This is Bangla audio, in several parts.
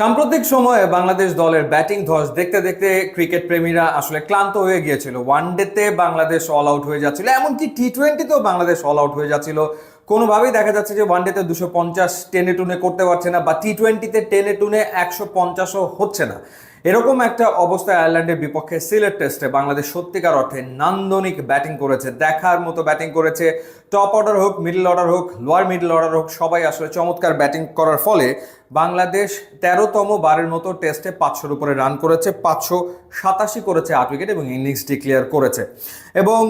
সাম্প্রতিক সময়ে বাংলাদেশ দলের ব্যাটিং ধস দেখতে দেখতে ক্রিকেট প্রেমীরা আসলে ক্লান্ত হয়ে গিয়েছিল। ওয়ান ডেতে বাংলাদেশ অল আউট হয়ে যাচ্ছিল, এমনকি টি টোয়েন্টিতেও বাংলাদেশ অল আউট হয়ে যাচ্ছিল। কোনোভাবেই দেখা যাচ্ছে যে ওয়ান ডেতে দুশো পঞ্চাশ টেনে টুনে করতে পারছে না, বা টি টোয়েন্টিতে টেনে টুনে একশো পঞ্চাশও হচ্ছে না। এরকম একটা অবস্থায় আয়ারল্যান্ডের বিপক্ষে সিলেট টেস্টে বাংলাদেশ সত্যিকার অর্থে নান্দনিক ব্যাটিং করেছে, দেখার মতো ব্যাটিং করেছে। টপ অর্ডার হোক, মিডল অর্ডার হোক, লোয়ার মিডল অর্ডার হোক, সবাই আসলে চমৎকার ব্যাটিং করার ফলে বাংলাদেশ তেরোতম বারের মতো টেস্টে পাঁচশোর উপরে রান করেছে, পাঁচশো সাতাশি করেছে আট উইকেট এবং ইনিংস ডিক্লেয়ার করেছে। এবং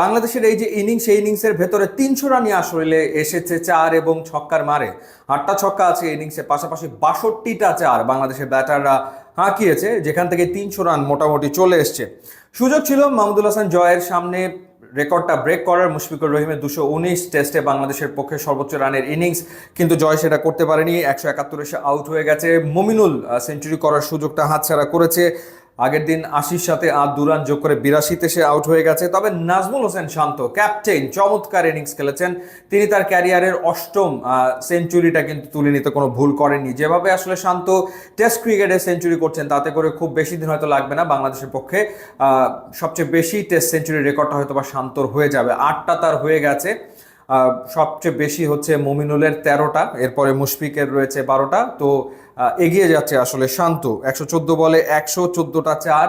বাংলাদেশের এই যে ইনিংস এই ইনিংসের ভেতরে তিনশো রানই আসলে এসেছে চার এবং ছক্কার মারে। আটটা ছক্কা আছে ইনিংসের পাশাপাশি বাষট্টিটা চার বাংলাদেশের ব্যাটাররা হাঁকিয়েছে, যেখান থেকে তিনশো রান মোটামুটি চলে এসছে। সুযোগ ছিল মাহমুদুল হাসান জয়ের সামনে রেকর্ডটা ব্রেক করার, মুশফিকুর রহিমের দুশো উনিশ টেস্টে বাংলাদেশের পক্ষে সর্বোচ্চ রানের ইনিংস, কিন্তু জয় সেটা করতে পারেনি। একশো একাত্তর এসে আউট হয়ে গেছে। মমিনুল সেঞ্চুরি করার সুযোগটা হাতছাড়া করেছে। আগের দিন আশির সাথে আর দুরান যোগ করে বিরাশিতে সে আউট হয়ে গেছে। তবে নাজমুল হোসেন শান্ত, ক্যাপ্টেন, চমৎকার ইনিংস খেলেছেন। তিনি তার ক্যারিয়ারের অষ্টম সেঞ্চুরিটা কিন্তু তুলে নিতে কোনো ভুল করেননি। যেভাবে আসলে শান্ত টেস্ট ক্রিকেটে সেঞ্চুরি করছেন, তাতে করে খুব বেশি দিন হয়তো লাগবে না বাংলাদেশের পক্ষে। সবচেয়ে বেশি টেস্ট সেঞ্চুরি রেকর্ডটা হয়তো বা শান্তর হয়ে যাবে। আটটা তার হয়ে গেছে। সবচেয়ে বেশি হচ্ছে মমিনুলের তেরোটা, এরপরে মুশফিকের রয়েছে বারোটা। তো এগিয়ে যাচ্ছে আসলে শান্ত। একশো চোদ্দ বলে একশো চোদ্দোটা চার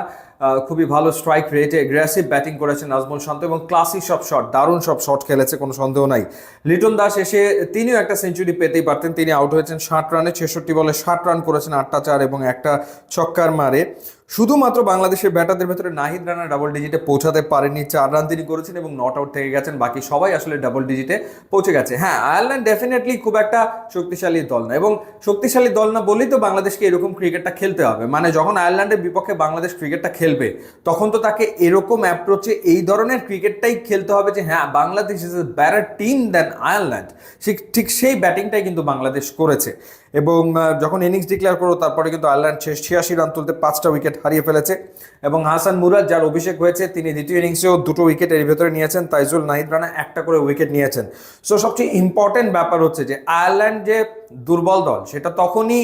খুবই ভালো স্ট্রাইক রেটে অ্যাগ্রেসিভ ব্যাটিং করেছেন নাজমুল শান্ত এবং ক্লাসি সব শট দারুণ সব শট খেলেছে, কোনো সন্দেহ নাই। লিটন দাস এসে তিনিও একটা সেঞ্চুরি পেতেই পারতেন, তিনি আউট হয়েছেন ষাট রানে, ছেষট্টি বলে ষাট রান করেছেন আটটা চার এবং একটা ছক্কার মারে। শুধুমাত্র বাংলাদেশের ব্যাটারদের ভেতরে নাহিদ রানা ডাবল ডিজিটে পৌঁছাতে পারেননি। চার রান তিনি করেছেন এবং নট আউট থেকে গেছেন। বাকি সবাই আসলে ডাবল ডিজিটে পৌঁছে গেছে। হ্যাঁ আয়ারল্যান্ড ডেফিনেটলি খুব একটা শক্তিশালী দল না এবং শক্তিশালী দল না বলেই তো বাংলাদেশকে এরকম ক্রিকেটটা খেলতে হবে। মানে যখন আয়ারল্যান্ডের বিপক্ষে বাংলাদেশ ক্রিকেটটা খেলবে, তখন তো তাকে এরকম অ্যাপ্রোচে এই ধরনের ক্রিকেটটাই খেলতে হবে যে হ্যাঁ Bangladesh is a better team than Ireland ঠিক সেই ব্যাটিংটাই কিন্তু বাংলাদেশ করেছে। এবং যখন ইনিংস ডিক্লেয়ার করো, তারপরে কিন্তু আয়ারল্যান্ড ছিয়াশি রান তুলতে পাঁচটা উইকেট হারিয়ে ফেলেছে। এবং হাসান মুরাদ, যার অভিষেক হয়েছে, তিনি দ্বিতীয় ইনিংসেও দুটো উইকেট এর ভেতরে নিয়েছেন। তাইজুল নাহিদ রানা একটা করে উইকেট নিয়েছেন। সো সবচেয়ে ইম্পর্টেন্ট ব্যাপার হচ্ছে যে, আয়ারল্যান্ড যে দুর্বল দল, সেটা তখনই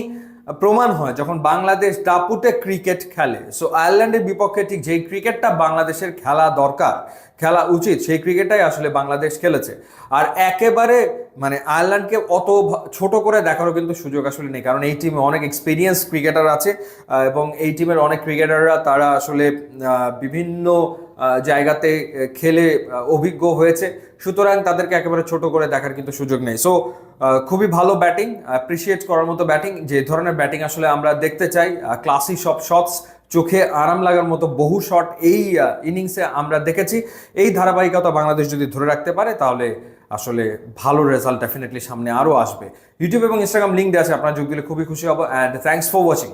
প্রমাণ হয় যখন বাংলাদেশ দাপুটে ক্রিকেট খেলে। সো আয়ারল্যান্ডের বিপক্ষে ঠিক যেই ক্রিকেটটা বাংলাদেশের খেলা দরকার, খেলা উচিত, সেই ক্রিকেটটাই আসলে বাংলাদেশ খেলেছে। আর একেবারে মানে আয়ারল্যান্ডকে অত ছোট করে দেখারও কিন্তু সুযোগ আসলে নেই। কারণ এই টিমে অনেক এক্সপিরিয়েন্স ক্রিকেটার আছে এবং এই টিমের অনেক ক্রিকেটাররা তারা আসলে বিভিন্ন জায়গাতে খেলে অভিজ্ঞ হয়েছে। সুতরাং তাদেরকে একেবারে ছোট করে দেখার কিন্তু সুযোগ নেই। সো খুবই ভালো ব্যাটিং অ্যাপ্রিসিয়েট করার মতো ব্যাটিং যে ধরনের ব্যাটিং আসলে আমরা দেখতে চাই ক্লাসি সব শটস চোখে আরাম লাগার মতো বহু শট এই ইনিংসে আমরা দেখেছি। এই ধারাবাহিকতা বাংলাদেশ যদি ধরে রাখতে পারে, তাহলে আসলে ভালো রেজাল্ট ডেফিনেটলি সামনে আরও আসবে। ইউটিউব এবং ইনস্টাগ্রাম লিঙ্ক দেওয়া আছে, আপনার যোগ দিলে খুবই খুশি হব অ্যান্ড থ্যাংকস ফর ওয়াচিং